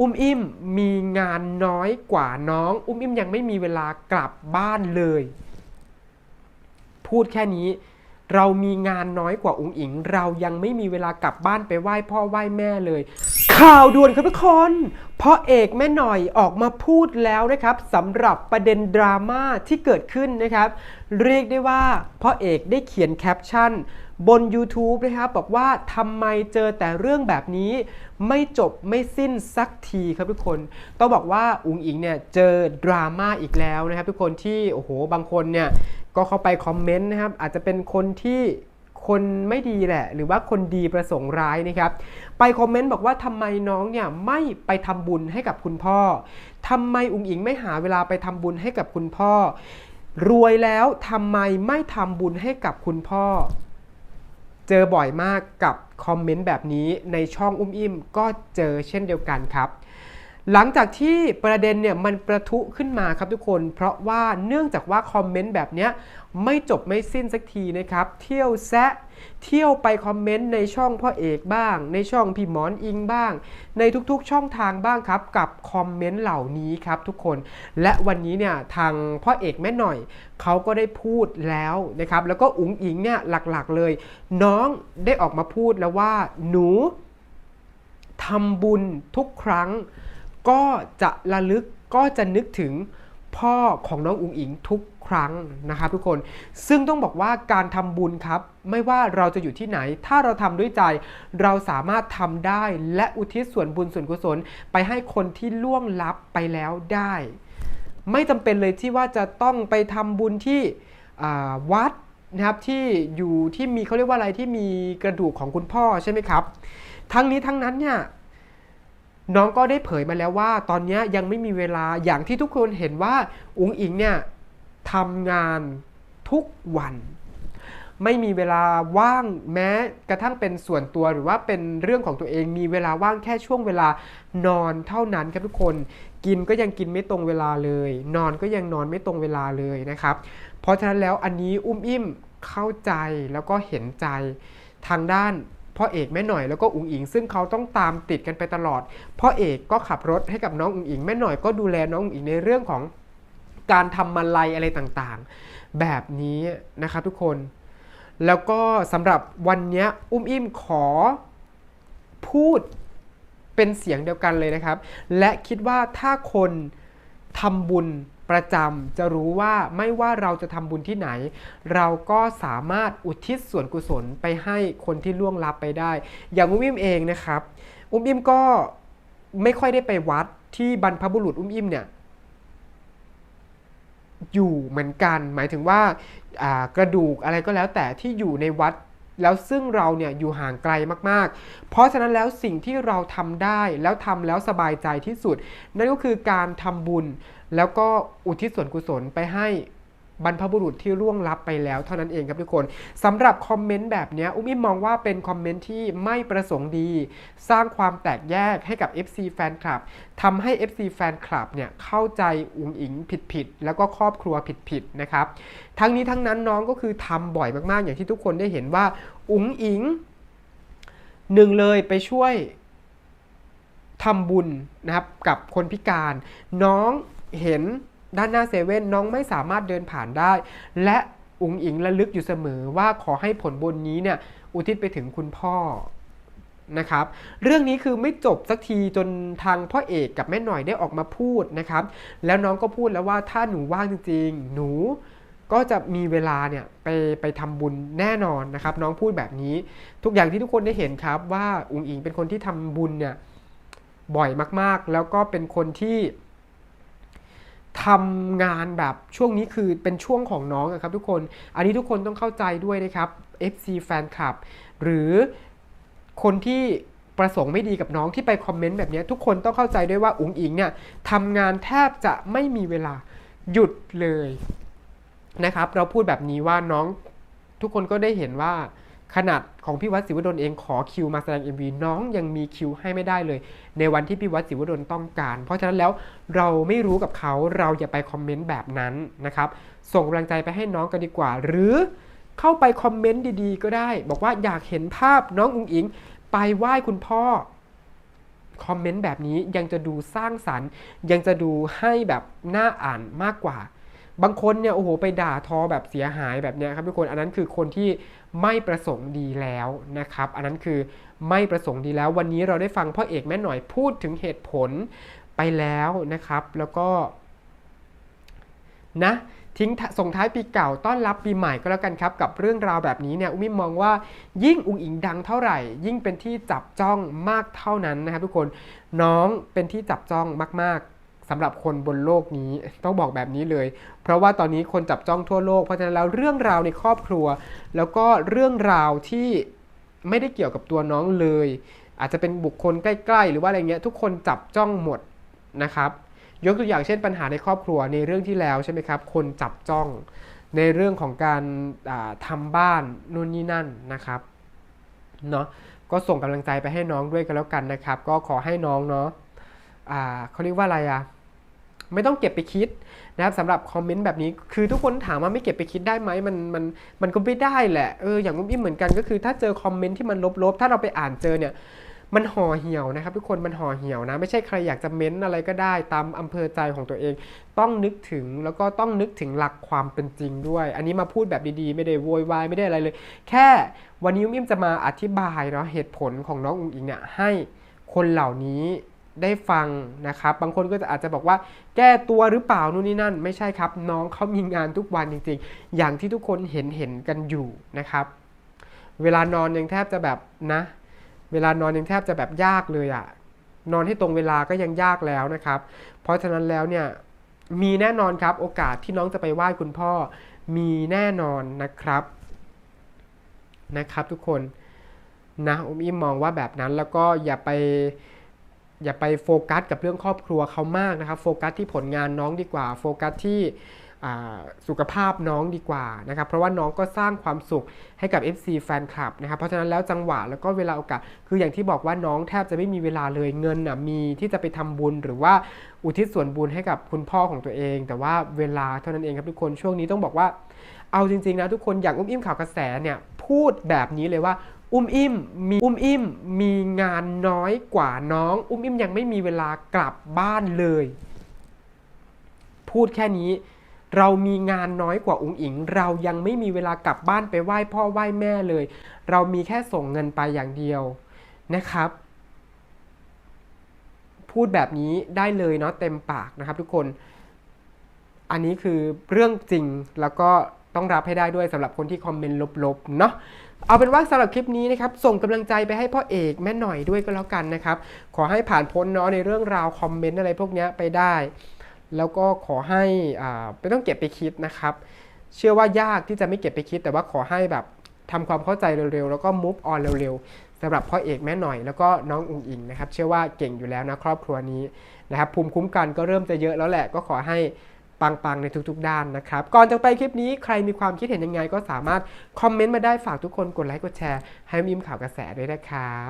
อุ้มอิ่มมีงานน้อยกว่าน้อง อุ้มอิ่มยังไม่มีเวลากลับบ้านเลย พูดแค่นี้ เรามีงานน้อยกว่าอุ๋งอิง เรายังไม่มีเวลากลับบ้านไปไหว้พ่อไหว้แม่เลย ข่าวด่วนครับทุกคนพ่อเอกแม่หน่อยออกมาพูดแล้วนะครับสำหรับประเด็นดราม่าที่เกิดขึ้นนะครับ เรียกได้ว่าพ่อเอกได้เขียนแคปชั่น บน YouTube นะครับบอกว่าทำไมเจอแต่เรื่องแบบนี้ ไม่จบไม่สิ้นสักทีครับทุกคน ต้องบอกว่าอุ๋งอิงเนี่ยเจอดราม่าอีกแล้วนะครับ ทุกคนที่โอ้โหบางคนเนี่ยก็เข้าไปคอมเมนต์นะครับ อาจจะเป็นคนที่คนไม่ดีแหละ หรือว่าคนดีประสงค์ร้ายนะครับ ไปคอมเมนต์บอกว่าทำไมน้องเนี่ยไม่ไปทำบุญให้กับคุณพ่อทำไมอุ๋งอิงไม่หาเวลาไปทำบุญให้กับคุณพ่อ รวยแล้วทำไมไม่ทำบุญให้กับคุณพ่อ เจอบ่อยมากกับคอมเมนต์แบบนี้ในช่องอุ้มอิ่มก็เจอเช่นเดียวกันครับ หลังจากที่ประเด็นเนี่ยมันประทุขึ้นมาครับทุกคน เพราะว่าเนื่องจากว่าคอมเมนต์แบบเนี้ยไม่จบไม่สิ้นสักทีนะครับ เที่ยวแซะเที่ยวไปคอมเมนต์ในช่องพ่อเอกบ้าง ในช่องพี่หมอนอิงบ้าง ในทุกๆช่องทางบ้างครับ กับคอมเมนต์เหล่านี้ครับทุกคน และวันนี้เนี่ยทางพ่อเอกแม่หน่อยเขาก็ได้พูดแล้วนะครับ แล้วก็อุ๋งอิงเนี่ยหลักๆเลย น้องได้ออกมาพูดแล้วว่าหนูทำบุญทุกครั้ง ก็จะระลึกก็จะนึกถึงพ่อของน้องอุ๋งอิงทุกครั้งนะครับทุกคน ซึ่งต้องบอกว่าการทำบุญครับ ไม่ว่าเราจะอยู่ที่ไหน ถ้าเราทำด้วยใจ เราสามารถทำได้และอุทิศส่วนบุญส่วนกุศล ไปให้คนที่ล่วงลับไปแล้วได้ ไม่จำเป็นเลยที่ว่าจะต้องไปทำบุญที่วัดนะครับที่อยู่ที่มีเขาเรียกว่าอะไรที่มีกระดูกของคุณพ่อใช่ไหมครับ ทั้งนี้ทั้งนั้นเนี่ย น้องก็ได้เผยมาแล้วว่า ตอนนี้ยังไม่มีเวลาอย่างที่ทุกคนเห็นว่าอุ๋งอิงเนี่ยทำงานทุกวัน ไม่มีเวลาว่างแม้กระทั่งเป็นส่วนตัวหรือว่าเป็นเรื่องของตัวเองมีเวลาว่างแค่ช่วงเวลานอนเท่านั้นครับทุกคน กินก็ยังกินไม่ตรงเวลาเลย นอนก็ยังนอนไม่ตรงเวลาเลยนะครับ เพราะฉะนั้นแล้วอันนี้อุ้มอิ่มเข้าใจแล้วก็เห็นใจทางด้าน พ่อเอกแม่หน่อยแล้วก็อุ๋งอิง ซึ่งเขาต้องตามติดกันไปตลอด พ่อเอกก็ขับรถให้กับน้องอุ๋งอิงแม่หน่อยก็ดูแลน้องอุ๋งอิงในเรื่องของการทำมาลัยอะไรต่างๆ แบบนี้นะครับทุกคน แล้วก็สำหรับวันนี้อุ้มอิ่มขอพูดเป็นเสียงเดียวกันเลยนะครับ และคิดว่าถ้าคนทำบุญ ประจำจะรู้ว่าไม่ว่าเราจะทำบุญที่ไหน เราก็สามารถอุทิศส่วนกุศลไปให้คนที่ล่วงลับไปได้ อย่างอุ้มอิ่มเองนะครับ อุ้มอิ่มก็ไม่ค่อยได้ไปวัดที่บรรพบุรุษอุ้มอิ่มเนี่ยอยู่เหมือนกัน หมายถึงว่าอ่ากระดูกอะไรก็แล้วแต่ที่อยู่ในวัด แล้วซึ่งเราเนี่ยอยู่ห่างไกลมากๆ เพราะฉะนั้นแล้วสิ่งที่เราทำได้แล้วทำแล้วสบายใจที่สุด นั่นก็คือการทำบุญ แล้วก็อุทิศส่วนกุศลไปให้ บรรพบุรุษที่ร่วงลับไปแล้วเท่านั้นเองครับทุกคนสำหรับคอมเมนต์แบบนี้อุ้มอิมมองว่าเป็นคอมเมนต์ที่ไม่ประสงค์ดี สร้างความแตกแยกให้กับ FC แฟนคลับทำให้ FC แฟนคลับเนี่ยเข้าใจอุ๋งอิงผิดๆแล้วก็ครอบครัวผิดๆนะครับทั้งนี้ทั้งนั้นน้องก็คือทำบ่อยมากๆ อย่างที่ทุกคนได้เห็นว่าอุ๋งอิงหนึ่งเลยไปช่วยทำบุญนะครับกับคนพิการ น้องเห็น ด้านหน้าเซเว่นน้องไม่สามารถเดินผ่านได้ และอุ๋งอิงระลึกอยู่เสมอว่าขอให้ผลบุญนี้เนี่ยอุทิศไปถึงคุณพ่อนะครับ เรื่องนี้คือไม่จบสักทีจนทางพ่อเอกกับแม่หน่อยได้ออกมาพูดนะครับ แล้วน้องก็พูดแล้วว่าถ้าหนูว่างจริงๆ หนูก็จะมีเวลาเนี่ยไปไปทำบุญแน่นอนนะครับ น้องพูดแบบนี้ ทุกอย่างที่ทุกคนได้เห็นครับว่าอุ๋งอิงเป็นคนที่ทำบุญเนี่ยบ่อยมากๆ แล้วก็เป็นคนที่ ทำงานแบบช่วงนี้คือเป็นช่วงของน้องครับทุกคน อันนี้ทุกคนต้องเข้าใจด้วยนะครับ FC แฟนคลับหรือคนที่ประสงค์ไม่ดีกับน้องที่ไปคอมเมนต์แบบนี้ทุกคนต้องเข้าใจด้วยว่าอุ๋งอิงเนี่ยทำงานแทบจะไม่มีเวลาหยุดเลยนะครับ เราพูดแบบนี้ว่าน้องทุกคนก็ได้เห็นว่า ขนาดของพี่วัดศิวดลเองขอคิวมาแสดง MV น้องยังมีคิวให้ไม่ได้เลย ในวันที่พี่วัดศิวดลต้องการ เพราะฉะนั้นแล้วเราไม่รู้กับเขาเราอย่าไปคอมเมนต์แบบนั้นนะครับ ส่งกำลังใจไปให้น้องกันดีกว่า หรือเข้าไปคอมเมนต์ดีๆ ก็ได้ บอกว่าอยากเห็นภาพน้องอุ๋งอิง ไปไหว้คุณพ่อคอมเมนต์แบบนี้ยังจะดูสร้างสรรค์ ยังจะดูให้แบบน่าอ่านมากกว่า บางคนเนี่ยโอ้โหไปด่าทอแบบเสียหายแบบเนี้ยครับทุกคนอันนั้นคือคนที่ไม่ประสงค์ดีแล้วนะครับ อันนั้นคือไม่ประสงค์ดีแล้ววันนี้เราได้ฟังพ่อเอกแม่หน่อยพูดถึงเหตุผลไปแล้วนะครับ แล้วก็นะทิ้งส่งท้ายปีเก่าต้อนรับปีใหม่ก็แล้วกันครับ กับเรื่องราวแบบนี้เนี่ยอุ้มมิมองว่ายิ่งอุ๋งอิงดังเท่าไหร่ ยิ่งเป็นที่จับจ้องมากเท่านั้นนะครับทุกคนน้องเป็นที่จับจ้องมากๆ สำหรับคนบนโลกนี้ต้องบอกแบบนี้เลย เพราะว่าตอนนี้คนจับจ้องทั่วโลกเพราะฉะนั้นแล้วเรื่องราวในครอบครัว แล้วก็เรื่องราวที่ไม่ได้เกี่ยวกับตัวน้องเลย อาจจะเป็นบุคคลใกล้ ๆ หรือว่าอะไรเงี้ยทุกคนจับจ้องหมดนะครับยกตัวอย่างเช่นปัญหาในครอบครัวในเรื่องที่แล้วใช่ไหมครับคนจับจ้องในเรื่องของการอ่าทำบ้านนู่นนี่นั่นนะครับเนาะก็ส่งกำลังใจไปให้น้องด้วยกันแล้วกันนะครับ ก็ขอให้น้องเนาะเขาเรียกว่าอะไรอะ ไม่ต้องเก็บไปคิดนะครับสำหรับคอมเมนต์แบบนี้ คือทุกคนถามว่าไม่เก็บไปคิดได้ไหมมันมันมันก็ไม่ได้แหละเอออย่างอุ้มอิ่มเหมือนกันก็คือถ้าเจอคอมเมนต์ที่มันลบๆ ถ้าเราไปอ่านเจอเนี่ยมันห่อเหี่ยวนะครับทุกคนมันห่อเหี่ยวนะ ไม่ใช่ใครอยากจะเม้นอะไรก็ได้ตามอำเภอใจของตัวเอง ต้องนึกถึงแล้วก็ต้องนึกถึงหลักความเป็นจริงด้วย อันนี้มาพูดแบบดีๆ ไม่ได้โวยวายไม่ได้อะไรเลย แค่วันนี้อุ้มอิ่มจะมาอธิบายเนาะเหตุผลของน้องอุ๋งอิงเนี่ยให้คนเหล่านี้ ได้ฟังนะครับ บางคนก็จะอาจจะบอกว่าแก้ตัวหรือเปล่านู่นนี่นั่น ไม่ใช่ครับ น้องเขามีงานทุกวันจริงๆ อย่างที่ทุกคนเห็นเห็นกันอยู่นะครับ เวลานอนยังแทบจะแบบนะ เวลานอนยังแทบจะแบบยากเลยอะนอนให้ตรงเวลาก็ยังยากแล้วนะครับ เพราะฉะนั้นแล้วเนี่ยมีแน่นอนครับโอกาสที่น้องจะไปไหว้คุณพ่อ มีแน่นอนนะครับนะครับทุกคนนะอมอิมมองว่าแบบนั้นแล้วก็อย่าไป อย่าไปโฟกัสกับเรื่องครอบครัวเขามากนะครับโฟกัสที่ผลงานน้องดีกว่า โฟกัสที่สุขภาพน้องดีกว่านะครับ เพราะว่าน้องก็สร้างความสุขให้กับ FC แฟนคลับนะครับ เพราะฉะนั้นแล้วจังหวะแล้วก็เวลาโอกาส คืออย่างที่บอกว่าน้องแทบจะไม่มีเวลาเลยเงินนะมีที่จะไปทำบุญหรือว่าอุทิศส่วนบุญให้กับคุณพ่อของตัวเอง แต่ว่าเวลาเท่านั้นเองครับทุกคนช่วงนี้ต้องบอกว่า เอาจริงๆนะทุกคนอย่างอุ้มอิ่มข่าวกระแสเนี่ยพูดแบบนี้เลยว่า อุ้มอิ่มมีอุ้มอิ่มมีงานน้อยกว่าน้อง อุ้มอิ่มยังไม่มีเวลากลับบ้านเลย พูดแค่นี้ เรามีงานน้อยกว่าอุ๋งอิง เรายังไม่มีเวลากลับบ้านไปไหว้พ่อไหว้แม่เลย เรามีแค่ส่งเงินไปอย่างเดียวนะครับ พูดแบบนี้ได้เลยเนาะเต็มปากนะครับ ทุกคน อันนี้คือเรื่องจริงแล้วก็ต้องรับให้ได้ด้วยสำหรับคนที่คอมเมนต์ลบๆเนาะ เอาเป็นว่าสำหรับคลิปนี้นะครับส่งกำลังใจไปให้พ่อเอกแม่หน่อยด้วยก็แล้วกันนะครับ ขอให้ผ่านพ้นเนาะในเรื่องราวคอมเมนต์อะไรพวกนี้ไปได้ แล้วก็ขอให้อ่าไม่ต้องเก็บไปคิดนะครับ เชื่อว่ายากที่จะไม่เก็บไปคิด แต่ว่าขอให้แบบทำความเข้าใจเร็วๆ แล้วก็ move on เร็วๆสำหรับพ่อเอกแม่หน่อย แล้วก็น้องอุงอิงนะครับ เชื่อว่าเก่งอยู่แล้วนะครอบครัวนี้นะครับภูมิคุ้มกันก็เริ่มจะเยอะแล้วแหละก็ขอให้ ปังๆในทุกๆ ด้านนะครับ ก่อนจะไปคลิปนี้ใครมีความคิดเห็นยังไงก็สามารถคอมเมนต์มาได้ฝากทุกคนกดไลค์กดแชร์ให้มิมข่าวกระแสด้วยนะครับ